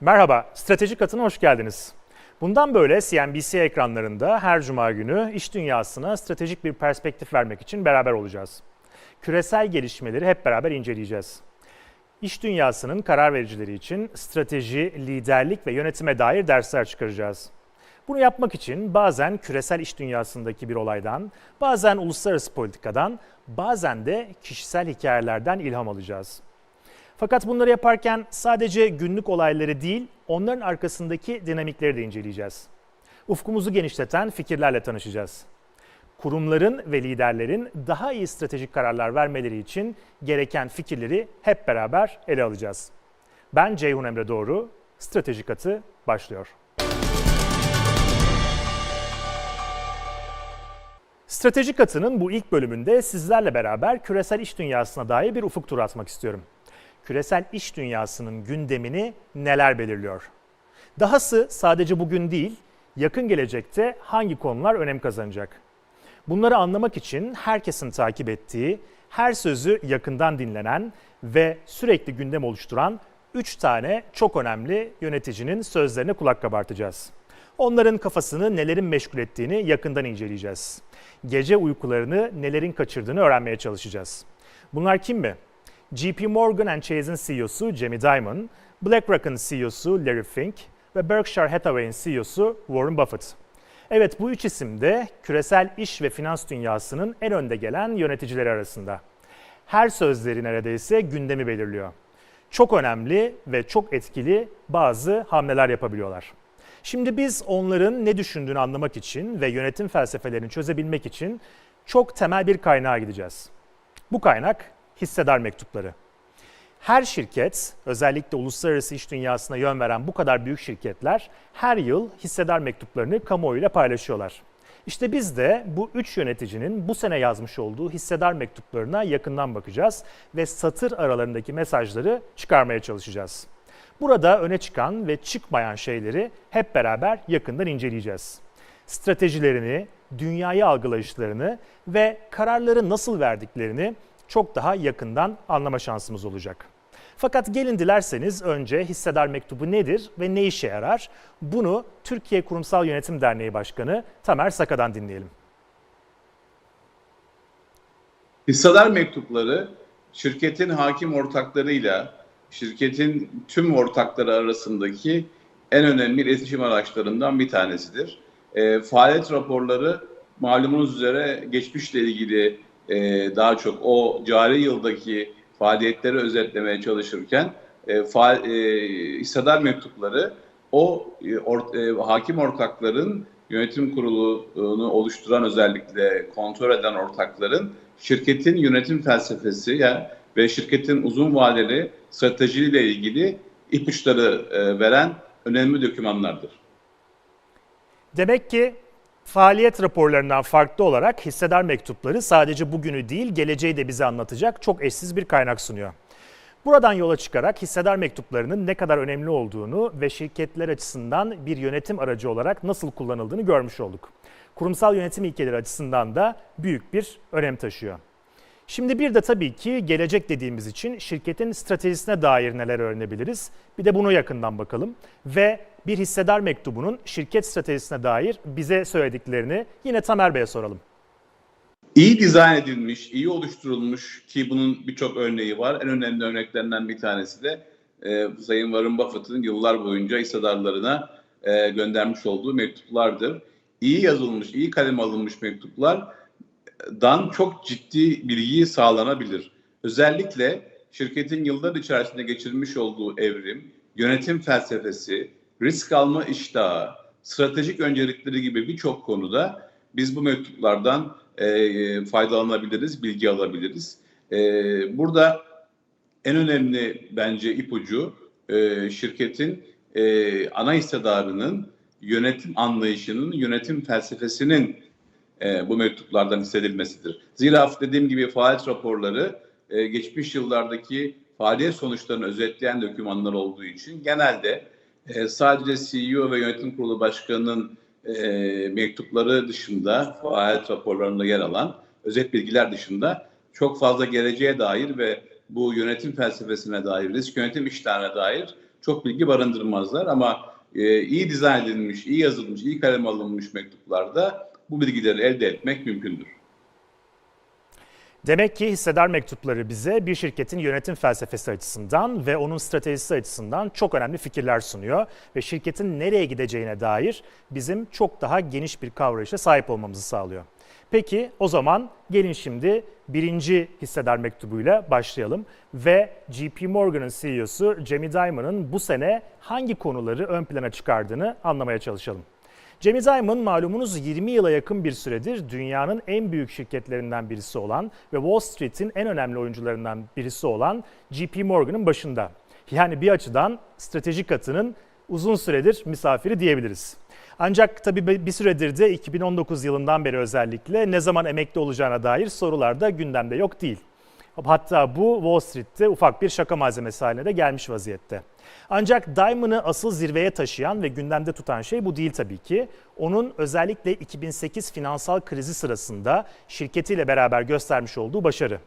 Merhaba, Strateji Katı'na hoş geldiniz. Bundan böyle CNBC ekranlarında her cuma günü iş dünyasına stratejik bir perspektif vermek için beraber olacağız. Küresel gelişmeleri hep beraber inceleyeceğiz. İş dünyasının karar vericileri için strateji, liderlik ve yönetime dair dersler çıkaracağız. Bunu yapmak için bazen küresel iş dünyasındaki bir olaydan, bazen uluslararası politikadan, bazen de kişisel hikayelerden ilham alacağız. Fakat bunları yaparken sadece günlük olayları değil, onların arkasındaki dinamikleri de inceleyeceğiz. Ufkumuzu genişleten fikirlerle tanışacağız. Kurumların ve liderlerin daha iyi stratejik kararlar vermeleri için gereken fikirleri hep beraber ele alacağız. Ben Ceyhun Emre Doğru, Strateji Katı başlıyor. Strateji Katı'nın bu ilk bölümünde sizlerle beraber küresel iş dünyasına dair bir ufuk turu atmak istiyorum küresel iş dünyasının gündemini neler belirliyor? Dahası sadece bugün değil, yakın gelecekte hangi konular önem kazanacak? Bunları anlamak için herkesin takip ettiği, her sözü yakından dinlenen ve sürekli gündem oluşturan 3 tane çok önemli yöneticinin sözlerine kulak kabartacağız. Onların kafasını nelerin meşgul ettiğini yakından inceleyeceğiz. Gece uykularını nelerin kaçırdığını öğrenmeye çalışacağız. Bunlar kim mi? JP Morgan Chase'in CEO'su Jamie Dimon, BlackRock'ın CEO'su Larry Fink ve Berkshire Hathaway'in CEO'su Warren Buffett. Evet bu üç isim de küresel iş ve finans dünyasının en önde gelen yöneticileri arasında. Her sözleri neredeyse gündemi belirliyor. Çok önemli ve çok etkili bazı hamleler yapabiliyorlar. Şimdi biz onların ne düşündüğünü anlamak için ve yönetim felsefelerini çözebilmek için çok temel bir kaynağa gideceğiz. Bu kaynak hissedar mektupları. Her şirket, özellikle uluslararası iş dünyasına yön veren bu kadar büyük şirketler her yıl hissedar mektuplarını kamuoyuyla paylaşıyorlar. İşte biz de bu üç yöneticinin bu sene yazmış olduğu hissedar mektuplarına yakından bakacağız ve satır aralarındaki mesajları çıkarmaya çalışacağız. Burada öne çıkan ve çıkmayan şeyleri hep beraber yakından inceleyeceğiz. Stratejilerini, dünyayı algılayışlarını ve kararları nasıl verdiklerini çok daha yakından anlama şansımız olacak. Fakat gelin dilerseniz önce hissedar mektubu nedir ve ne işe yarar? Bunu Türkiye Kurumsal Yönetim Derneği Başkanı Tamer Saka'dan dinleyelim. Hissedar mektupları şirketin hakim ortaklarıyla şirketin tüm ortakları arasındaki en önemli iletişim araçlarından bir tanesidir. E, faaliyet raporları malumunuz üzere geçmişle ilgili e, daha çok o cari yıldaki faaliyetleri özetlemeye çalışırken e, faal, e, hissedar mektupları o e, or, e, hakim ortakların yönetim kurulunu oluşturan özellikle kontrol eden ortakların şirketin yönetim felsefesi ya ve şirketin uzun vadeli stratejiyle ilgili ipuçları e, veren önemli dokümanlardır. Demek ki Faaliyet raporlarından farklı olarak hissedar mektupları sadece bugünü değil geleceği de bize anlatacak çok eşsiz bir kaynak sunuyor. Buradan yola çıkarak hissedar mektuplarının ne kadar önemli olduğunu ve şirketler açısından bir yönetim aracı olarak nasıl kullanıldığını görmüş olduk. Kurumsal yönetim ilkeleri açısından da büyük bir önem taşıyor. Şimdi bir de tabii ki gelecek dediğimiz için şirketin stratejisine dair neler öğrenebiliriz? Bir de bunu yakından bakalım ve bir hissedar mektubunun şirket stratejisine dair bize söylediklerini yine Tamer Bey'e soralım. İyi dizayn edilmiş, iyi oluşturulmuş ki bunun birçok örneği var. En önemli örneklerinden bir tanesi de e, Sayın Warren Buffett'ın yıllar boyunca hissedarlarına e, göndermiş olduğu mektuplardır. İyi yazılmış, iyi kalem alınmış mektuplardan çok ciddi bilgi sağlanabilir. Özellikle şirketin yıllar içerisinde geçirmiş olduğu evrim, yönetim felsefesi, risk alma iştahı, stratejik öncelikleri gibi birçok konuda biz bu mektuplardan e, faydalanabiliriz, bilgi alabiliriz. E, burada en önemli bence ipucu e, şirketin e, ana hissedarının yönetim anlayışının, yönetim felsefesinin e, bu mektuplardan hissedilmesidir. Zira dediğim gibi faaliyet raporları e, geçmiş yıllardaki faaliyet sonuçlarını özetleyen dokümanlar olduğu için genelde e, sadece CEO ve yönetim kurulu başkanının e, mektupları dışında, faaliyet raporlarında yer alan özet bilgiler dışında çok fazla geleceğe dair ve bu yönetim felsefesine dair, risk yönetim işlerine dair çok bilgi barındırmazlar ama e, iyi dizayn edilmiş, iyi yazılmış, iyi kaleme alınmış mektuplarda bu bilgileri elde etmek mümkündür. Demek ki hissedar mektupları bize bir şirketin yönetim felsefesi açısından ve onun stratejisi açısından çok önemli fikirler sunuyor ve şirketin nereye gideceğine dair bizim çok daha geniş bir kavrayışa sahip olmamızı sağlıyor. Peki o zaman gelin şimdi birinci hissedar mektubuyla başlayalım ve JP Morgan'ın CEO'su Jamie Dimon'ın bu sene hangi konuları ön plana çıkardığını anlamaya çalışalım. Jamie Dimon malumunuz 20 yıla yakın bir süredir dünyanın en büyük şirketlerinden birisi olan ve Wall Street'in en önemli oyuncularından birisi olan JP Morgan'ın başında. Yani bir açıdan stratejik katının uzun süredir misafiri diyebiliriz. Ancak tabii bir süredir de 2019 yılından beri özellikle ne zaman emekli olacağına dair sorular da gündemde yok değil. Hatta bu Wall Street'te ufak bir şaka malzemesi haline de gelmiş vaziyette. Ancak Diamond'ı asıl zirveye taşıyan ve gündemde tutan şey bu değil tabii ki. Onun özellikle 2008 finansal krizi sırasında şirketiyle beraber göstermiş olduğu başarı.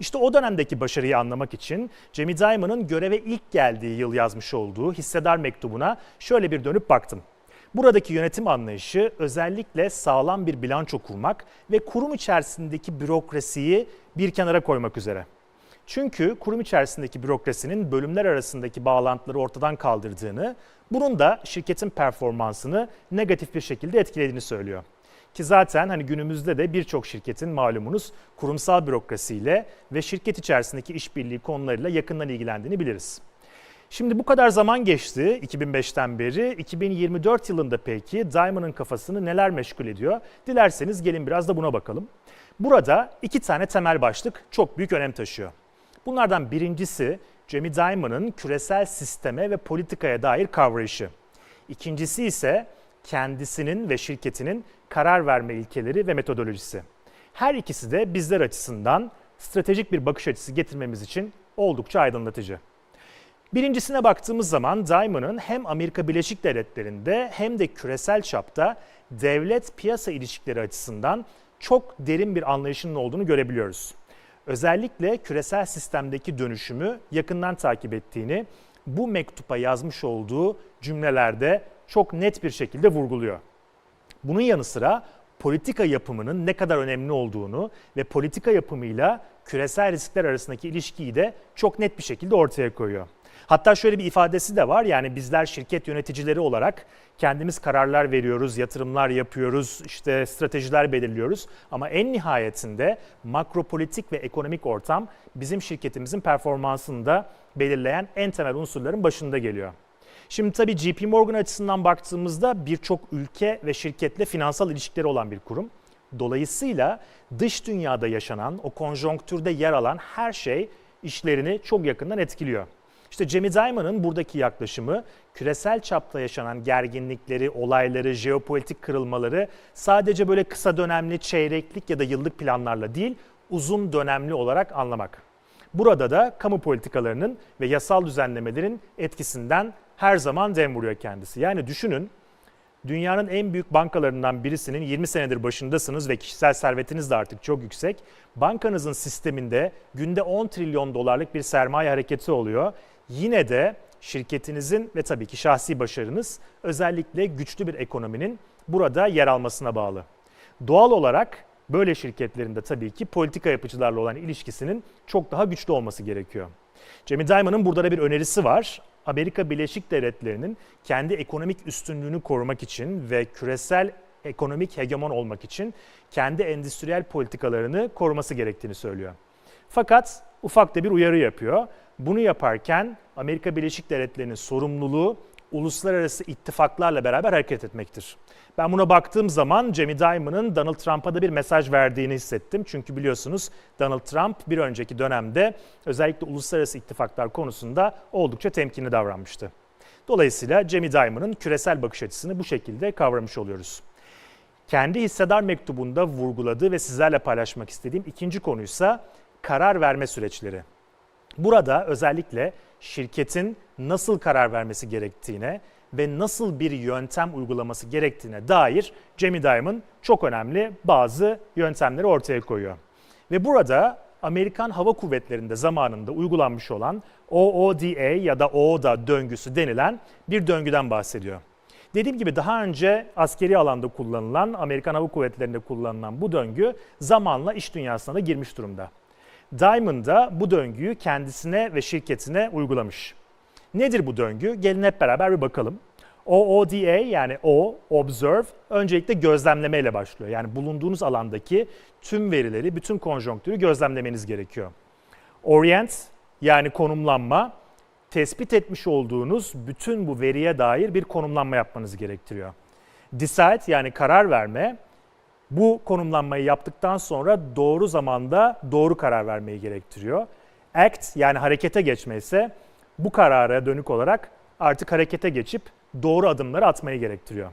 İşte o dönemdeki başarıyı anlamak için Jamie Dimon'ın göreve ilk geldiği yıl yazmış olduğu hissedar mektubuna şöyle bir dönüp baktım. Buradaki yönetim anlayışı özellikle sağlam bir bilanço kurmak ve kurum içerisindeki bürokrasiyi bir kenara koymak üzere. Çünkü kurum içerisindeki bürokrasinin bölümler arasındaki bağlantıları ortadan kaldırdığını, bunun da şirketin performansını negatif bir şekilde etkilediğini söylüyor. Ki zaten hani günümüzde de birçok şirketin malumunuz kurumsal bürokrasiyle ve şirket içerisindeki işbirliği konularıyla yakından ilgilendiğini biliriz. Şimdi bu kadar zaman geçti 2005'ten beri. 2024 yılında peki Diamond'ın kafasını neler meşgul ediyor? Dilerseniz gelin biraz da buna bakalım. Burada iki tane temel başlık çok büyük önem taşıyor. Bunlardan birincisi Jamie Dimon'ın küresel sisteme ve politikaya dair kavrayışı. İkincisi ise kendisinin ve şirketinin karar verme ilkeleri ve metodolojisi. Her ikisi de bizler açısından stratejik bir bakış açısı getirmemiz için oldukça aydınlatıcı. Birincisine baktığımız zaman Diamond'ın hem Amerika Birleşik Devletleri'nde hem de küresel çapta devlet piyasa ilişkileri açısından çok derin bir anlayışının olduğunu görebiliyoruz. Özellikle küresel sistemdeki dönüşümü yakından takip ettiğini bu mektupa yazmış olduğu cümlelerde çok net bir şekilde vurguluyor. Bunun yanı sıra politika yapımının ne kadar önemli olduğunu ve politika yapımıyla küresel riskler arasındaki ilişkiyi de çok net bir şekilde ortaya koyuyor. Hatta şöyle bir ifadesi de var yani bizler şirket yöneticileri olarak kendimiz kararlar veriyoruz, yatırımlar yapıyoruz, işte stratejiler belirliyoruz ama en nihayetinde makropolitik ve ekonomik ortam bizim şirketimizin performansını da belirleyen en temel unsurların başında geliyor. Şimdi tabii JP Morgan açısından baktığımızda birçok ülke ve şirketle finansal ilişkileri olan bir kurum. Dolayısıyla dış dünyada yaşanan, o konjonktürde yer alan her şey işlerini çok yakından etkiliyor. İşte Jamie Dimon'ın buradaki yaklaşımı küresel çapta yaşanan gerginlikleri, olayları, jeopolitik kırılmaları sadece böyle kısa dönemli, çeyreklik ya da yıllık planlarla değil, uzun dönemli olarak anlamak. Burada da kamu politikalarının ve yasal düzenlemelerin etkisinden her zaman dem vuruyor kendisi. Yani düşünün dünyanın en büyük bankalarından birisinin 20 senedir başındasınız ve kişisel servetiniz de artık çok yüksek. Bankanızın sisteminde günde 10 trilyon dolarlık bir sermaye hareketi oluyor. Yine de şirketinizin ve tabii ki şahsi başarınız özellikle güçlü bir ekonominin burada yer almasına bağlı. Doğal olarak böyle şirketlerinde tabii ki politika yapıcılarla olan ilişkisinin çok daha güçlü olması gerekiyor. Jamie Dimon'ın burada da bir önerisi var. Amerika Birleşik Devletleri'nin kendi ekonomik üstünlüğünü korumak için ve küresel ekonomik hegemon olmak için kendi endüstriyel politikalarını koruması gerektiğini söylüyor. Fakat ufak da bir uyarı yapıyor. Bunu yaparken Amerika Birleşik Devletleri'nin sorumluluğu uluslararası ittifaklarla beraber hareket etmektir. Ben buna baktığım zaman Jamie Dimon'ın Donald Trump'a da bir mesaj verdiğini hissettim. Çünkü biliyorsunuz Donald Trump bir önceki dönemde özellikle uluslararası ittifaklar konusunda oldukça temkinli davranmıştı. Dolayısıyla Jamie Dimon'ın küresel bakış açısını bu şekilde kavramış oluyoruz. Kendi hissedar mektubunda vurguladığı ve sizlerle paylaşmak istediğim ikinci konuysa karar verme süreçleri. Burada özellikle şirketin nasıl karar vermesi gerektiğine ve nasıl bir yöntem uygulaması gerektiğine dair Jamie Dimon çok önemli bazı yöntemleri ortaya koyuyor. Ve burada Amerikan Hava Kuvvetleri'nde zamanında uygulanmış olan OODA ya da OODA döngüsü denilen bir döngüden bahsediyor. Dediğim gibi daha önce askeri alanda kullanılan, Amerikan Hava Kuvvetleri'nde kullanılan bu döngü zamanla iş dünyasına da girmiş durumda. Diamond da bu döngüyü kendisine ve şirketine uygulamış. Nedir bu döngü? Gelin hep beraber bir bakalım. OODA yani O, Observe, öncelikle gözlemleme ile başlıyor. Yani bulunduğunuz alandaki tüm verileri, bütün konjonktürü gözlemlemeniz gerekiyor. Orient yani konumlanma, tespit etmiş olduğunuz bütün bu veriye dair bir konumlanma yapmanız gerektiriyor. Decide yani karar verme, bu konumlanmayı yaptıktan sonra doğru zamanda doğru karar vermeyi gerektiriyor. Act yani harekete geçme ise bu karara dönük olarak artık harekete geçip doğru adımları atmayı gerektiriyor.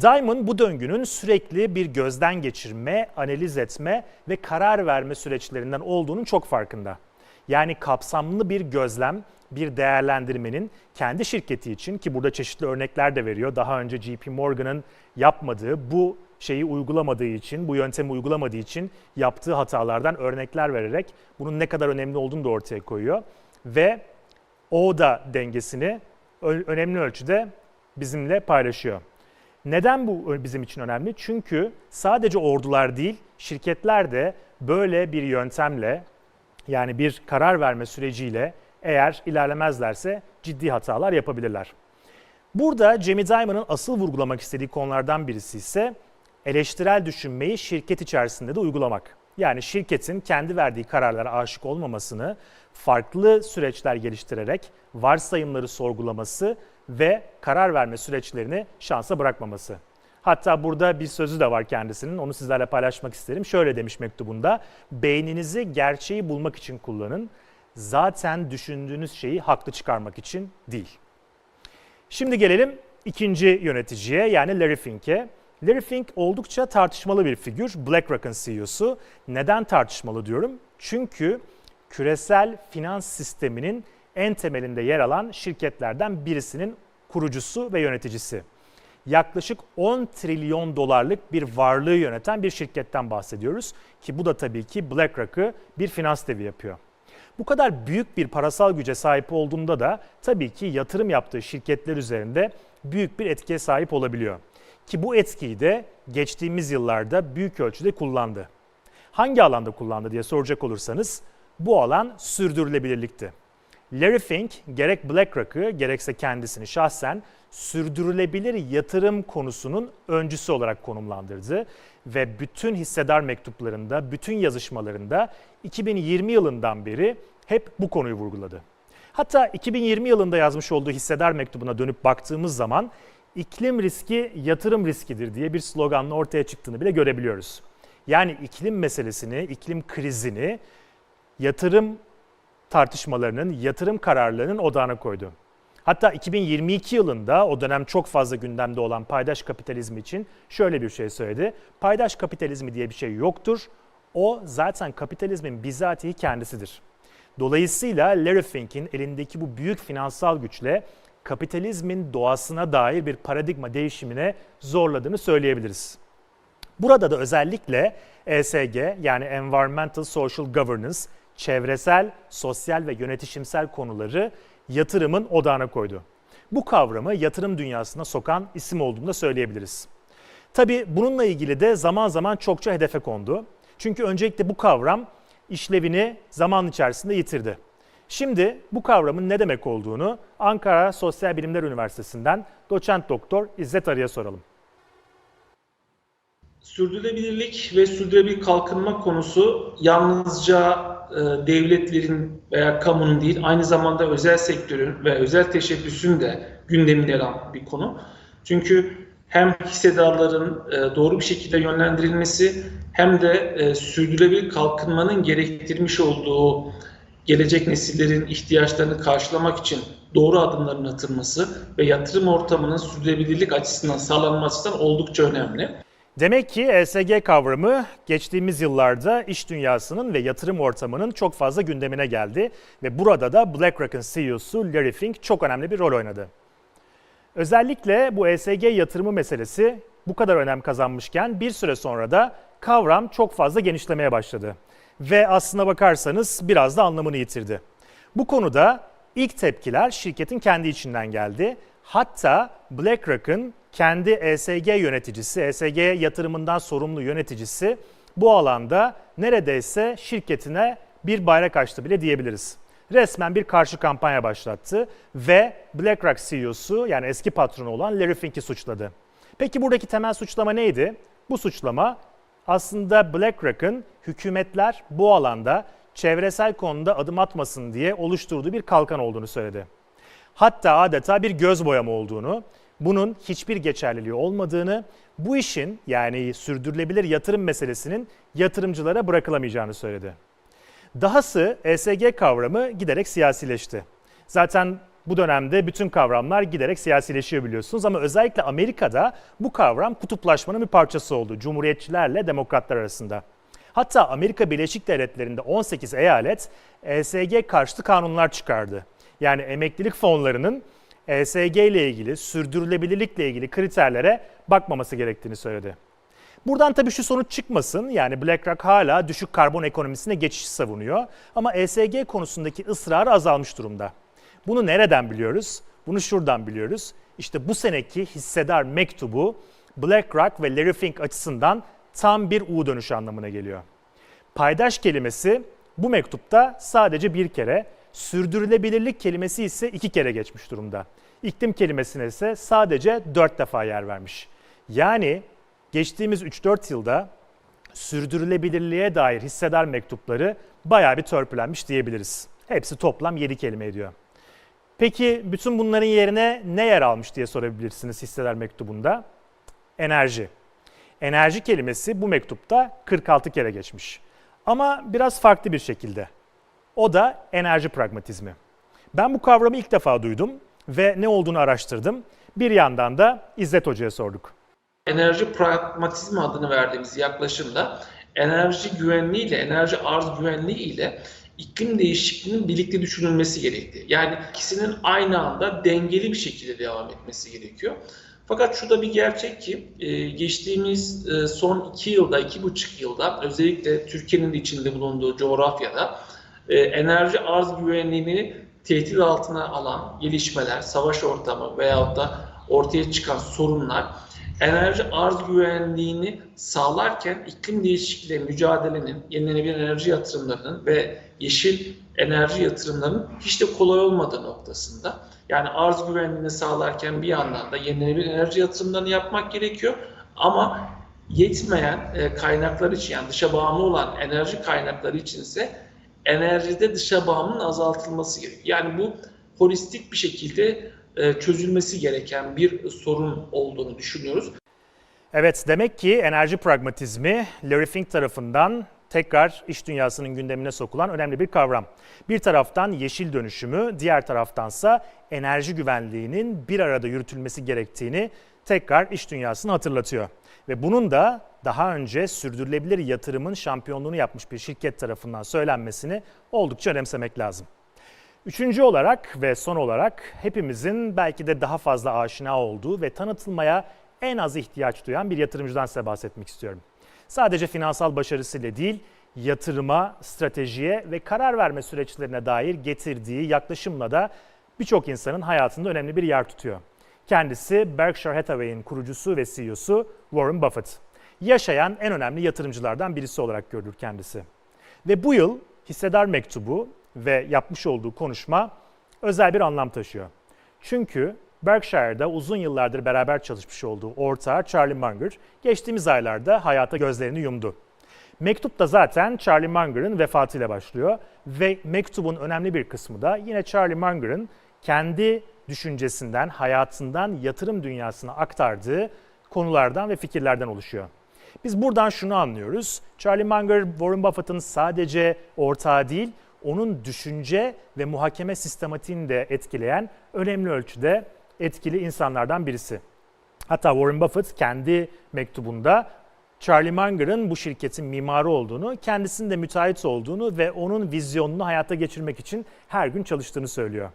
Diamond bu döngünün sürekli bir gözden geçirme, analiz etme ve karar verme süreçlerinden olduğunun çok farkında. Yani kapsamlı bir gözlem, bir değerlendirmenin kendi şirketi için ki burada çeşitli örnekler de veriyor. Daha önce JP Morgan'ın yapmadığı bu şeyi uygulamadığı için, bu yöntemi uygulamadığı için yaptığı hatalardan örnekler vererek bunun ne kadar önemli olduğunu da ortaya koyuyor. Ve o da dengesini önemli ölçüde bizimle paylaşıyor. Neden bu bizim için önemli? Çünkü sadece ordular değil, şirketler de böyle bir yöntemle yani bir karar verme süreciyle eğer ilerlemezlerse ciddi hatalar yapabilirler. Burada Jamie Dimon'ın asıl vurgulamak istediği konulardan birisi ise eleştirel düşünmeyi şirket içerisinde de uygulamak. Yani şirketin kendi verdiği kararlara aşık olmamasını, farklı süreçler geliştirerek varsayımları sorgulaması ve karar verme süreçlerini şansa bırakmaması. Hatta burada bir sözü de var kendisinin. Onu sizlerle paylaşmak isterim. Şöyle demiş mektubunda. Beyninizi gerçeği bulmak için kullanın. Zaten düşündüğünüz şeyi haklı çıkarmak için değil. Şimdi gelelim ikinci yöneticiye yani Larry Fink'e. Larry Fink oldukça tartışmalı bir figür. BlackRock'ın CEO'su. Neden tartışmalı diyorum? Çünkü küresel finans sisteminin en temelinde yer alan şirketlerden birisinin kurucusu ve yöneticisi. Yaklaşık 10 trilyon dolarlık bir varlığı yöneten bir şirketten bahsediyoruz ki bu da tabii ki BlackRock'ı bir finans devi yapıyor. Bu kadar büyük bir parasal güce sahip olduğunda da tabii ki yatırım yaptığı şirketler üzerinde büyük bir etkiye sahip olabiliyor. Ki bu etkiyi de geçtiğimiz yıllarda büyük ölçüde kullandı. Hangi alanda kullandı diye soracak olursanız bu alan sürdürülebilirlikti. Larry Fink gerek BlackRock'ı gerekse kendisini şahsen sürdürülebilir yatırım konusunun öncüsü olarak konumlandırdı ve bütün hissedar mektuplarında, bütün yazışmalarında 2020 yılından beri hep bu konuyu vurguladı. Hatta 2020 yılında yazmış olduğu hissedar mektubuna dönüp baktığımız zaman iklim riski yatırım riskidir diye bir sloganla ortaya çıktığını bile görebiliyoruz. Yani iklim meselesini, iklim krizini yatırım tartışmalarının, yatırım kararlarının odağına koydu. Hatta 2022 yılında o dönem çok fazla gündemde olan paydaş kapitalizmi için şöyle bir şey söyledi. Paydaş kapitalizmi diye bir şey yoktur. O zaten kapitalizmin bizatihi kendisidir. Dolayısıyla Larry Fink'in elindeki bu büyük finansal güçle kapitalizmin doğasına dair bir paradigma değişimine zorladığını söyleyebiliriz. Burada da özellikle ESG yani Environmental Social Governance, çevresel, sosyal ve yönetişimsel konuları yatırımın odağına koydu. Bu kavramı yatırım dünyasına sokan isim olduğunu da söyleyebiliriz. Tabi bununla ilgili de zaman zaman çokça hedefe kondu. Çünkü öncelikle bu kavram işlevini zaman içerisinde yitirdi. Şimdi bu kavramın ne demek olduğunu Ankara Sosyal Bilimler Üniversitesi'nden doçent doktor İzzet Arı'ya soralım. Sürdürülebilirlik ve sürdürülebilir kalkınma konusu yalnızca e, devletlerin veya kamunun değil, aynı zamanda özel sektörün ve özel teşebbüsün de gündeminde yer alan bir konu. Çünkü hem hissedarların e, doğru bir şekilde yönlendirilmesi hem de e, sürdürülebilir kalkınmanın gerektirmiş olduğu gelecek nesillerin ihtiyaçlarını karşılamak için doğru adımların atılması ve yatırım ortamının sürdürülebilirlik açısından sağlanması oldukça önemli. Demek ki ESG kavramı geçtiğimiz yıllarda iş dünyasının ve yatırım ortamının çok fazla gündemine geldi ve burada da BlackRock'ın CEO'su Larry Fink çok önemli bir rol oynadı. Özellikle bu ESG yatırımı meselesi bu kadar önem kazanmışken bir süre sonra da kavram çok fazla genişlemeye başladı. Ve aslına bakarsanız biraz da anlamını yitirdi. Bu konuda ilk tepkiler şirketin kendi içinden geldi. Hatta BlackRock'ın kendi ESG yöneticisi, ESG yatırımından sorumlu yöneticisi bu alanda neredeyse şirketine bir bayrak açtı bile diyebiliriz. Resmen bir karşı kampanya başlattı ve BlackRock CEO'su yani eski patronu olan Larry Fink'i suçladı. Peki buradaki temel suçlama neydi? Bu suçlama aslında BlackRock'ın hükümetler bu alanda çevresel konuda adım atmasın diye oluşturduğu bir kalkan olduğunu söyledi. Hatta adeta bir göz boyama olduğunu, bunun hiçbir geçerliliği olmadığını, bu işin yani sürdürülebilir yatırım meselesinin yatırımcılara bırakılamayacağını söyledi. Dahası ESG kavramı giderek siyasileşti. Zaten bu dönemde bütün kavramlar giderek siyasileşiyor biliyorsunuz ama özellikle Amerika'da bu kavram kutuplaşmanın bir parçası oldu Cumhuriyetçilerle demokratlar arasında. Hatta Amerika Birleşik Devletleri'nde 18 eyalet ESG karşıtı kanunlar çıkardı. Yani emeklilik fonlarının ESG ile ilgili, sürdürülebilirlikle ilgili kriterlere bakmaması gerektiğini söyledi. Buradan tabii şu sonuç çıkmasın. Yani BlackRock hala düşük karbon ekonomisine geçiş savunuyor. Ama ESG konusundaki ısrarı azalmış durumda. Bunu nereden biliyoruz? Bunu şuradan biliyoruz. İşte bu seneki hissedar mektubu BlackRock ve Larry Fink açısından tam bir U dönüşü anlamına geliyor. Paydaş kelimesi bu mektupta sadece bir kere, sürdürülebilirlik kelimesi ise iki kere geçmiş durumda. İklim kelimesine ise sadece dört defa yer vermiş. Yani geçtiğimiz 3-4 yılda sürdürülebilirliğe dair hissedar mektupları bayağı bir törpülenmiş diyebiliriz. Hepsi toplam 7 kelime ediyor. Peki bütün bunların yerine ne yer almış diye sorabilirsiniz hissedar mektubunda? Enerji. Enerji kelimesi bu mektupta 46 kere geçmiş. Ama biraz farklı bir şekilde. O da enerji pragmatizmi. Ben bu kavramı ilk defa duydum ve ne olduğunu araştırdım. Bir yandan da İzzet Hoca'ya sorduk. Enerji pragmatizmi adını verdiğimiz yaklaşımda enerji güvenliği ile enerji arz güvenliği ile iklim değişikliğinin birlikte düşünülmesi gerektiği. Yani ikisinin aynı anda dengeli bir şekilde devam etmesi gerekiyor. Fakat şu da bir gerçek ki e, geçtiğimiz e, son iki yılda, iki buçuk yılda özellikle Türkiye'nin de içinde bulunduğu coğrafyada e, enerji arz güvenliğini tehdit altına alan gelişmeler, savaş ortamı veyahut da ortaya çıkan sorunlar enerji arz güvenliğini sağlarken iklim değişikliğiyle mücadelenin, yenilenebilir enerji yatırımlarının ve yeşil enerji yatırımlarının hiç de kolay olmadığı noktasında. Yani arz güvenliğini sağlarken bir yandan da yenilenebilir enerji yatırımlarını yapmak gerekiyor. Ama yetmeyen e, kaynaklar için yani dışa bağımlı olan enerji kaynakları için ise enerjide dışa bağımlılığın azaltılması gerekiyor. Yani bu holistik bir şekilde çözülmesi gereken bir sorun olduğunu düşünüyoruz. Evet demek ki enerji pragmatizmi Larry Fink tarafından tekrar iş dünyasının gündemine sokulan önemli bir kavram. Bir taraftan yeşil dönüşümü, diğer taraftansa enerji güvenliğinin bir arada yürütülmesi gerektiğini tekrar iş dünyasını hatırlatıyor. Ve bunun da daha önce sürdürülebilir yatırımın şampiyonluğunu yapmış bir şirket tarafından söylenmesini oldukça önemsemek lazım. Üçüncü olarak ve son olarak hepimizin belki de daha fazla aşina olduğu ve tanıtılmaya en az ihtiyaç duyan bir yatırımcıdan size bahsetmek istiyorum. Sadece finansal başarısıyla değil, yatırıma, stratejiye ve karar verme süreçlerine dair getirdiği yaklaşımla da birçok insanın hayatında önemli bir yer tutuyor. Kendisi Berkshire Hathaway'in kurucusu ve CEO'su Warren Buffett. Yaşayan en önemli yatırımcılardan birisi olarak görülür kendisi. Ve bu yıl hissedar mektubu ve yapmış olduğu konuşma özel bir anlam taşıyor. Çünkü Berkshire'da uzun yıllardır beraber çalışmış olduğu ortağı Charlie Munger geçtiğimiz aylarda hayata gözlerini yumdu. Mektup da zaten Charlie Munger'ın vefatıyla başlıyor ve mektubun önemli bir kısmı da yine Charlie Munger'ın kendi düşüncesinden, hayatından yatırım dünyasına aktardığı konulardan ve fikirlerden oluşuyor. Biz buradan şunu anlıyoruz. Charlie Munger, Warren Buffett'ın sadece ortağı değil, onun düşünce ve muhakeme sistematiğini de etkileyen önemli ölçüde etkili insanlardan birisi. Hatta Warren Buffett kendi mektubunda Charlie Munger'ın bu şirketin mimarı olduğunu, kendisinin de müteahhit olduğunu ve onun vizyonunu hayata geçirmek için her gün çalıştığını söylüyor.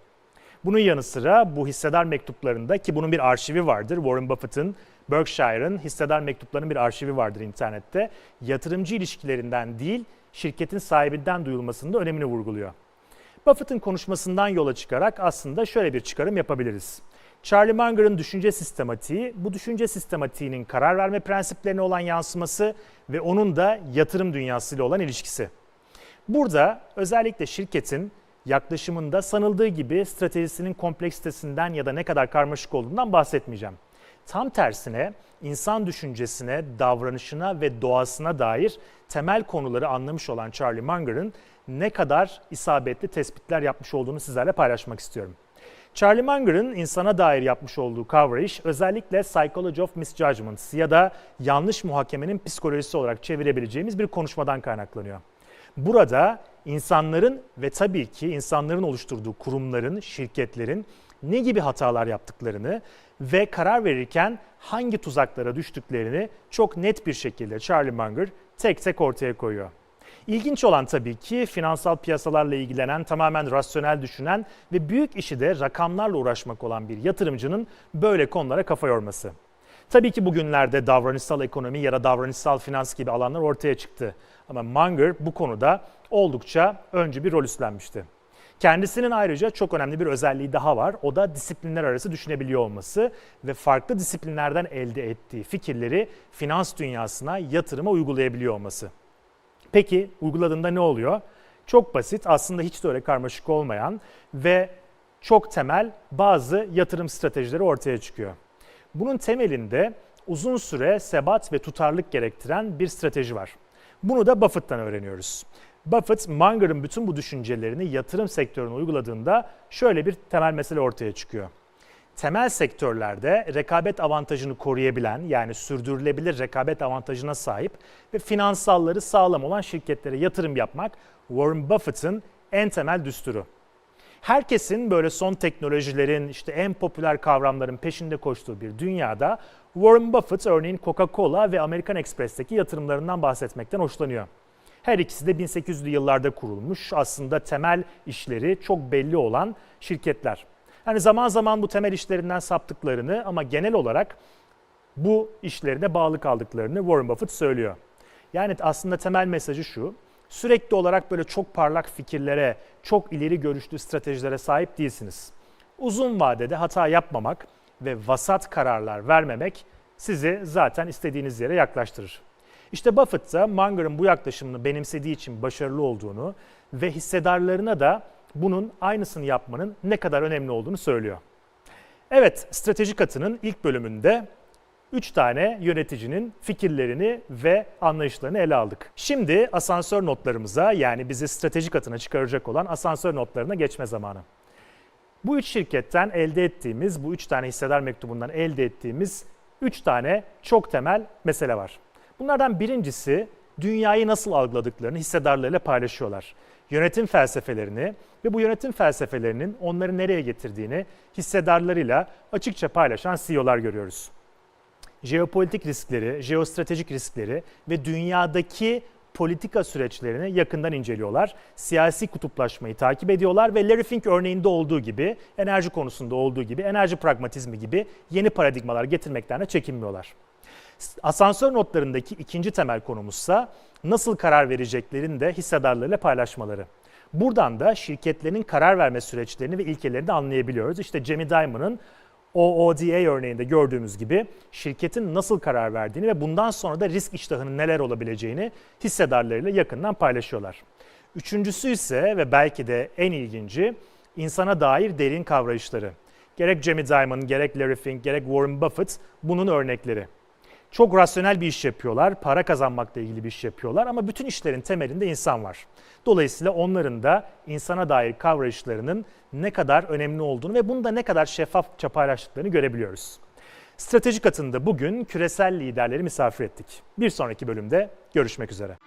Bunun yanı sıra bu hissedar mektuplarında ki bunun bir arşivi vardır. Warren Buffett'ın Berkshire'ın hissedar mektuplarının bir arşivi vardır internette. Yatırımcı ilişkilerinden değil, şirketin sahibinden duyulmasının da önemini vurguluyor. Buffett'ın konuşmasından yola çıkarak aslında şöyle bir çıkarım yapabiliriz. Charlie Munger'ın düşünce sistematiği, bu düşünce sistematiğinin karar verme prensiplerine olan yansıması ve onun da yatırım dünyasıyla olan ilişkisi. Burada özellikle şirketin yaklaşımında sanıldığı gibi stratejisinin kompleksitesinden ya da ne kadar karmaşık olduğundan bahsetmeyeceğim. Tam tersine insan düşüncesine, davranışına ve doğasına dair temel konuları anlamış olan Charlie Munger'ın ne kadar isabetli tespitler yapmış olduğunu sizlerle paylaşmak istiyorum. Charlie Munger'ın insana dair yapmış olduğu kavrayış özellikle Psychology of Misjudgments ya da yanlış muhakemenin psikolojisi olarak çevirebileceğimiz bir konuşmadan kaynaklanıyor. Burada insanların ve tabii ki insanların oluşturduğu kurumların, şirketlerin ne gibi hatalar yaptıklarını ve karar verirken hangi tuzaklara düştüklerini çok net bir şekilde Charlie Munger tek tek ortaya koyuyor. İlginç olan tabii ki finansal piyasalarla ilgilenen, tamamen rasyonel düşünen ve büyük işi de rakamlarla uğraşmak olan bir yatırımcının böyle konulara kafa yorması. Tabii ki bugünlerde davranışsal ekonomi ya da davranışsal finans gibi alanlar ortaya çıktı. Ama Munger bu konuda oldukça öncü bir rol üstlenmişti. Kendisinin ayrıca çok önemli bir özelliği daha var. O da disiplinler arası düşünebiliyor olması ve farklı disiplinlerden elde ettiği fikirleri finans dünyasına, yatırıma uygulayabiliyor olması. Peki uyguladığında ne oluyor? Çok basit, aslında hiç de öyle karmaşık olmayan ve çok temel bazı yatırım stratejileri ortaya çıkıyor. Bunun temelinde uzun süre sebat ve tutarlılık gerektiren bir strateji var. Bunu da Buffett'tan öğreniyoruz. Buffett, Munger'ın bütün bu düşüncelerini yatırım sektörüne uyguladığında şöyle bir temel mesele ortaya çıkıyor. Temel sektörlerde rekabet avantajını koruyabilen yani sürdürülebilir rekabet avantajına sahip ve finansalları sağlam olan şirketlere yatırım yapmak Warren Buffett'ın en temel düsturu. Herkesin böyle son teknolojilerin, işte en popüler kavramların peşinde koştuğu bir dünyada Warren Buffett örneğin Coca-Cola ve American Express'teki yatırımlarından bahsetmekten hoşlanıyor. Her ikisi de 1800'lü yıllarda kurulmuş, aslında temel işleri çok belli olan şirketler. Hani zaman zaman bu temel işlerinden saptıklarını ama genel olarak bu işlerine bağlı kaldıklarını Warren Buffett söylüyor. Yani aslında temel mesajı şu, sürekli olarak böyle çok parlak fikirlere, çok ileri görüşlü stratejilere sahip değilsiniz. Uzun vadede hata yapmamak ve vasat kararlar vermemek sizi zaten istediğiniz yere yaklaştırır. İşte Buffett da Munger'ın bu yaklaşımını benimsediği için başarılı olduğunu ve hissedarlarına da bunun aynısını yapmanın ne kadar önemli olduğunu söylüyor. Evet, strateji katının ilk bölümünde 3 tane yöneticinin fikirlerini ve anlayışlarını ele aldık. Şimdi asansör notlarımıza yani bizi strateji katına çıkaracak olan asansör notlarına geçme zamanı. Bu üç şirketten elde ettiğimiz, bu üç tane hissedar mektubundan elde ettiğimiz üç tane çok temel mesele var. Bunlardan birincisi dünyayı nasıl algıladıklarını hissedarlarıyla paylaşıyorlar. Yönetim felsefelerini ve bu yönetim felsefelerinin onları nereye getirdiğini hissedarlarıyla açıkça paylaşan CEO'lar görüyoruz. Jeopolitik riskleri, jeostratejik riskleri ve dünyadaki politika süreçlerini yakından inceliyorlar. Siyasi kutuplaşmayı takip ediyorlar ve Larry Fink örneğinde olduğu gibi, enerji konusunda olduğu gibi, enerji pragmatizmi gibi yeni paradigmalar getirmekten de çekinmiyorlar. Asansör notlarındaki ikinci temel konumuzsa nasıl karar vereceklerini de hissedarlarıyla paylaşmaları. Buradan da şirketlerin karar verme süreçlerini ve ilkelerini anlayabiliyoruz. İşte Jamie Dimon'ın OODA örneğinde gördüğümüz gibi şirketin nasıl karar verdiğini ve bundan sonra da risk iştahının neler olabileceğini hissedarlarıyla yakından paylaşıyorlar. Üçüncüsü ise ve belki de en ilginci insana dair derin kavrayışları. Gerek Jamie Dimon, gerek Larry Fink, gerek Warren Buffett bunun örnekleri. Çok rasyonel bir iş yapıyorlar, para kazanmakla ilgili bir iş yapıyorlar ama bütün işlerin temelinde insan var. Dolayısıyla onların da insana dair kavrayışlarının ne kadar önemli olduğunu ve bunu da ne kadar şeffafça paylaştıklarını görebiliyoruz. Strateji katında bugün küresel liderleri misafir ettik. Bir sonraki bölümde görüşmek üzere.